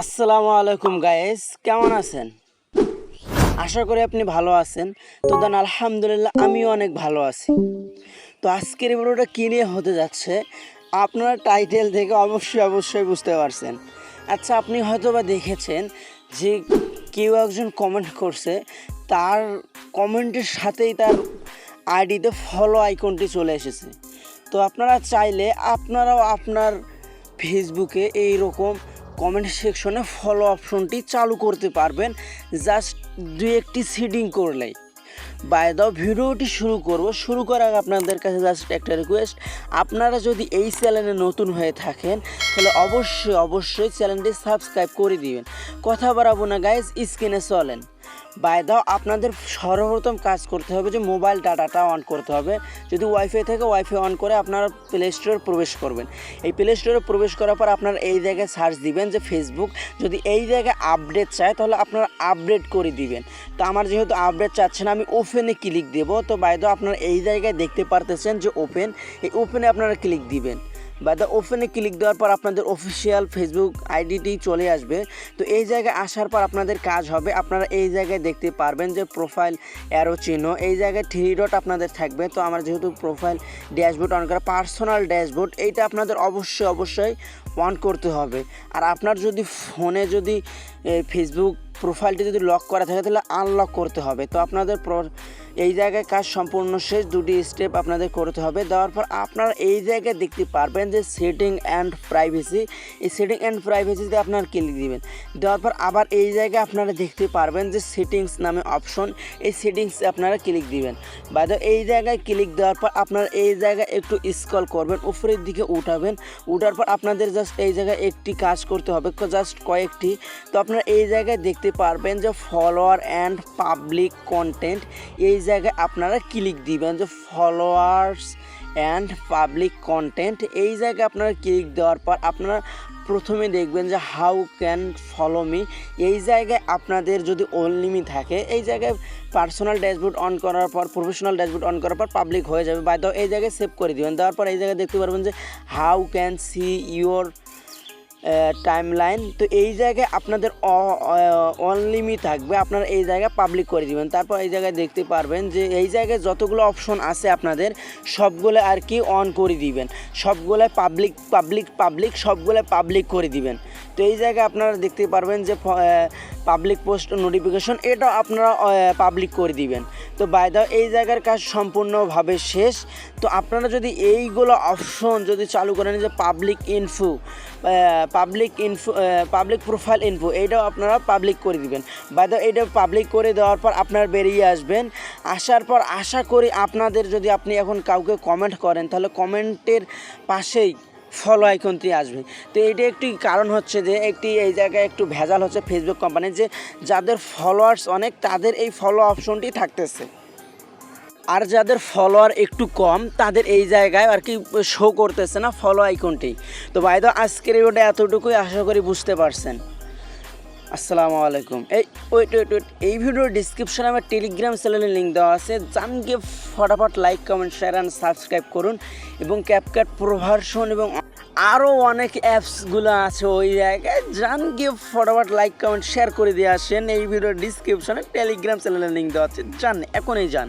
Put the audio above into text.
আসসালামু আলাইকুম গায়েস কেমন আছেন? আশা করি আপনি ভালো আছেন। তো দেন, আলহামদুলিল্লাহ, আমিও অনেক ভালো আছি। তো আজকের ভিডিওটা কী নিয়ে হতে যাচ্ছে, আপনারা টাইটেল থেকে অবশ্যই অবশ্যই বুঝতে পারছেন। আচ্ছা আপনি হয়তো বা দেখেছেন যে কেউ একজন কমেন্ট করছে, তার কমেন্টের সাথেই তার আইডিতে ফলো আইকনটি চলে এসেছে। তো আপনারা চাইলে, আপনারাও আপনার ফেসবুকে এই রকম কমেন্ট সেকশনে ফলো অপশনটি চালু করতে পারবেন। জাস্ট দু একটি সিডিং করলেই। বাই দাও ভিডিওটি শুরু করব। শুরু করার আগে আপনাদের কাছে জাস্ট একটা রিকোয়েস্ট আপনারা যদি এই চ্যানেলে নতুন হয়ে থাকেন, তাহলে অবশ্যই অবশ্যই চ্যানেলটি সাবস্ক্রাইব করে দিবেন। কথা বাড়াবো না গাইজ স্ক্রিনে চলেন। বাই দাও, আপনাদের সর্বপ্রথম কাজ করতে হবে যে মোবাইল ডাটাটা অন করতে হবে। যদি ওয়াইফাই থেকে ওয়াইফাই অন করে আপনারা প্লে স্টোরে প্রবেশ করবেন। এই প্লে স্টোরে প্রবেশ করার পর আপনারা এই জায়গায় সার্চ দিবেন যে ফেসবুক যদি এই জায়গায় আপডেট চায়, তাহলে আপনারা আপডেট করে দিবেন। তো আমার যেহেতু আপডেট চাচ্ছে না, আমি ওপেনে ক্লিক দেব। তো বাই দাও, আপনারা এই জায়গায় দেখতে পারতেছেন যে ওপেন এই ওপেনে আপনারা ক্লিক দিবেন। বা দ্য ওপেনে ক্লিক দেওয়ার পর আপনাদের অফিসিয়াল ফেসবুক আইডিটি চলে আসবে। তো এই জায়গায় আসার পর আপনাদের কাজ হবে। আপনারা এই জায়গায় দেখতে পারবেন যে প্রোফাইল অ্যারো চিহ্ন। এই জায়গায় থ্রি ডট আপনাদের থাকবে। তো আমার যেহেতু প্রোফাইল ড্যাশবোর্ড অন করা পার্সোনাল ড্যাশবোর্ড এইটা আপনাদের অবশ্যই অবশ্যই অন করতে হবে। আর আপনার যদি ফোনে যদি ফেসবুক প্রোফাইলটি যদি লক করা থাকে, তাহলে আনলক করতে হবে। তো আপনাদের এই জায়গায় কাজ সম্পূর্ণ শেষ, দুটি স্টেপ আপনাদের করতে হবে। দেওয়ার পর আপনারা এই জায়গায় দেখতে পারবেন যে সেটিং অ্যান্ড প্রাইভেসি এই সেটিং অ্যান্ড প্রাইভেসিতে আপনার ক্লিক দিবেন। দেওয়ার পর আবার এই জায়গায় আপনারা দেখতে পারবেন যে সেটিংস নামে অপশন এই সেটিংসে আপনারা ক্লিক দিবেন। বাদ এই জায়গায় ক্লিক দেওয়ার পর আপনারা এই জায়গায় একটু স্কল করবেন, উপরের দিকে উঠাবেন। উঠার পর আপনাদের জাস্ট এই জায়গায় একটি কাজ করতে হবে জাস্ট কয়েকটি। তো আপনারা এই জায়গায় দেখতে পারবেন যে ফলোয়ার অ্যান্ড পাবলিক কন্টেন্ট এই জায়গায় আপনারা ক্লিক দিবেন যে ফলোয়ার্স অ্যান্ড পাবলিক কন্টেন্ট এই জায়গায় আপনারা ক্লিক দেওয়ার পর আপনারা প্রথমে দেখবেন যে হাউ ক্যান ফলো মি এই জায়গায় আপনাদের যদি অনলিমি থাকে, এই জায়গায় পার্সোনাল ড্যাশবোর্ড অন করার পর প্রফেশনাল ড্যাশবোর্ড অন করার পর পাবলিক হয়ে যাবে। দাও এই জায়গায় সেভ করে দিবেন। দেওয়ার পর এই জায়গায় দেখতে পারবেন যে how can see your timeline তো এই জায়গায় আপনাদের অনলিমি থাকবে। আপনারা এই জায়গায় পাবলিক করে দিবেন। তারপর এই জায়গায় দেখতে পারবেন যে এই জায়গায় যতগুলো অপশন আছে আপনাদের, সবগুলো আর কি অন করে দিবেন। সবগুলো পাবলিক পাবলিক পাবলিক সবগুলো পাবলিক করে দিবেন। তো এই জায়গায় আপনারা দেখতে পারবেন যে পাবলিক পোস্ট নোটিফিকেশন এটাও আপনারা পাবলিক করে দিবেন। তো বাই দাও এই জায়গার কাজ সম্পূর্ণভাবে শেষ। তো আপনারা যদি এইগুলো অপশন যদি চালু করেন যে public info public info public profile info এইটাও আপনারা পাবলিক করে দিবেন। বাই দাও এইটা পাবলিক করে দেওয়ার পর আপনার বেরিয়ে আসবেন। আসার পর আশা করি আপনাদের যদি আপনি এখন কাউকে কমেন্ট করেন, তাহলে কমেন্টের পাশেই ফলো আইকনটি আসবে। তো এটা একটি কারণ হচ্ছে যে একটি, এই জায়গায় একটু ভেজাল হচ্ছে ফেসবুক কোম্পানির যে যাদের ফলোয়ার্স অনেক, তাদের এই ফলো অপশনটি থাকতেছে। আর যাদের ফলোয়ার একটু কম, তাদের এই জায়গায় আর কি শো করতেছে না ফলো আইকনটি তো বাইদ আজকের ওটা এতটুকুই, আশা করি বুঝতে পারছেন। আসসালামু আলাইকুম। এই, ওয়েট ওয়েট ওয়েট, এই ভিডিওর ডিসক্রিপশানে আমার টেলিগ্রাম চ্যানেলের লিঙ্ক দেওয়া আছে। যান গিয়ে ফটাফট like comment share and subscribe করুন এবং ক্যাপকাট প্রভার্সন এবং আরও অনেক অ্যাপসগুলো আছে ওই জায়গায়। যান গিয়ে ফটাফট লাইক কমেন্ট শেয়ার করে দিয়ে আসেন। এই ভিডিওর ডিসক্রিপশানে টেলিগ্রাম চ্যানেলের লিঙ্ক দেওয়া আছে। জান এখনই যান।